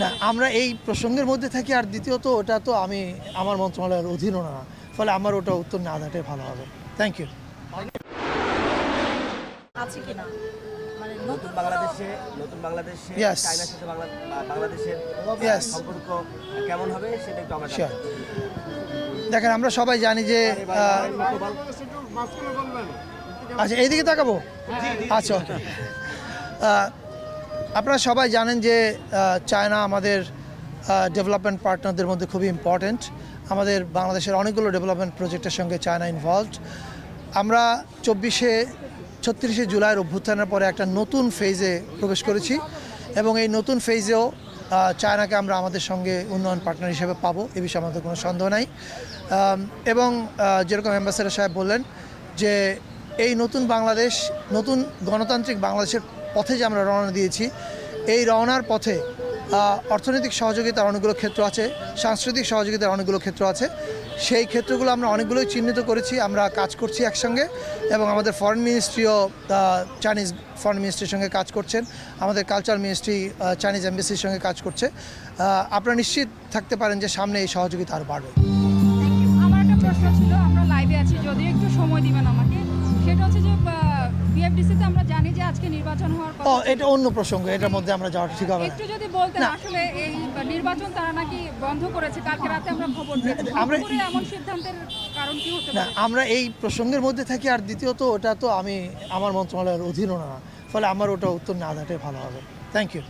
না আমরা এই প্রসঙ্গের মধ্যে থাকি আর দ্বিতীয়ত ওটা তো আমি আমার মন্ত্রণালয়ের অধীনও না। ফলে আমার ওটা উত্তর না দেওয়াটাই ভালো হবে। থ্যাংক ইউ আছে কিনা? মানে নতুন নতুন বাংলাদেশে নতুন বাংলাদেশে চায়নার সাথে বাংলাদেশের সম্পর্ক কেমন হবে সেটা একটু আমরা। দেখেন আমরা সবাই জানি যে আচ্ছা এইদিকে তাকাবো? আচ্ছা ওকে। আপনারা সবাই জানেন যে চায়না আমাদের ডেভেলপমেন্ট পার্টনারদের মধ্যে খুবই ইম্পর্ট্যান্ট আমাদের বাংলাদেশের অনেকগুলো ডেভেলপমেন্ট প্রজেক্টের সঙ্গে চায়না ইনভলভড আমরা চব্বিশে, ছত্রিশে জুলাইয়ের অভ্যুত্থানের পরে একটা নতুন ফেজে প্রবেশ করেছি এবং এই নতুন ফেজেও চায়নাকে আমরা আমাদের সঙ্গে উন্নয়ন পার্টনার হিসেবে পাবো, এ বিষয়ে আমাদের কোনো সন্দেহ নাই। এবং যেরকম অ্যাম্বাসেডার সাহেব বললেন যে, এই নতুন বাংলাদেশ, নতুন গণতান্ত্রিক বাংলাদেশের পথে যে আমরা রওনা দিয়েছি, এই রওনার পথে অর্থনৈতিক সহযোগিতার অনেকগুলো ক্ষেত্র আছে, সাংস্কৃতিক সহযোগিতার অনেকগুলো ক্ষেত্র আছে। সেই ক্ষেত্রগুলো আমরা অনেকগুলোই চিহ্নিত করেছি, আমরা কাজ করছি একসঙ্গে এবং আমাদের ফরেন মিনিস্ট্রিও চাইনিজ ফরেন মিনিস্ট্রির সঙ্গে কাজ করছেন, আমাদের কালচার মিনিস্ট্রি চাইনিজ এম্বাসির সঙ্গে কাজ করছে। আপনারা নিশ্চিত থাকতে পারেন যে সামনে এই সহযোগিতা আরও বাড়বে। আমার একটা প্রশ্ন ছিল, আমরা লাইভে আছি যদি একটু সময় দিবেন আমাকে। সেটা হচ্ছে যে আমরা জানি যে আজকে নির্বাচন হওয়ার ও এটা অন্য প্রসঙ্গ এটার মধ্যে আমরা যাওয়াটা ঠিক হবে একটু যদি বলতেন আসলে এই নির্বাচন তারা নাকি বন্ধ করেছে কালকে রাতে আমরা খবর পেয়েছি। আমরা- আমরা এমন সিদ্ধান্তের কারণ কি হতে পারে? আমরা এই প্রসঙ্গের মধ্যে থাকি আর দ্বিতীয়ত ওটা তো আমি আমার মন্ত্রণালয়ের অধীনও না ফলে আমার ওটা উত্তর না দেওয়াটাই ভালো হবে। Thank you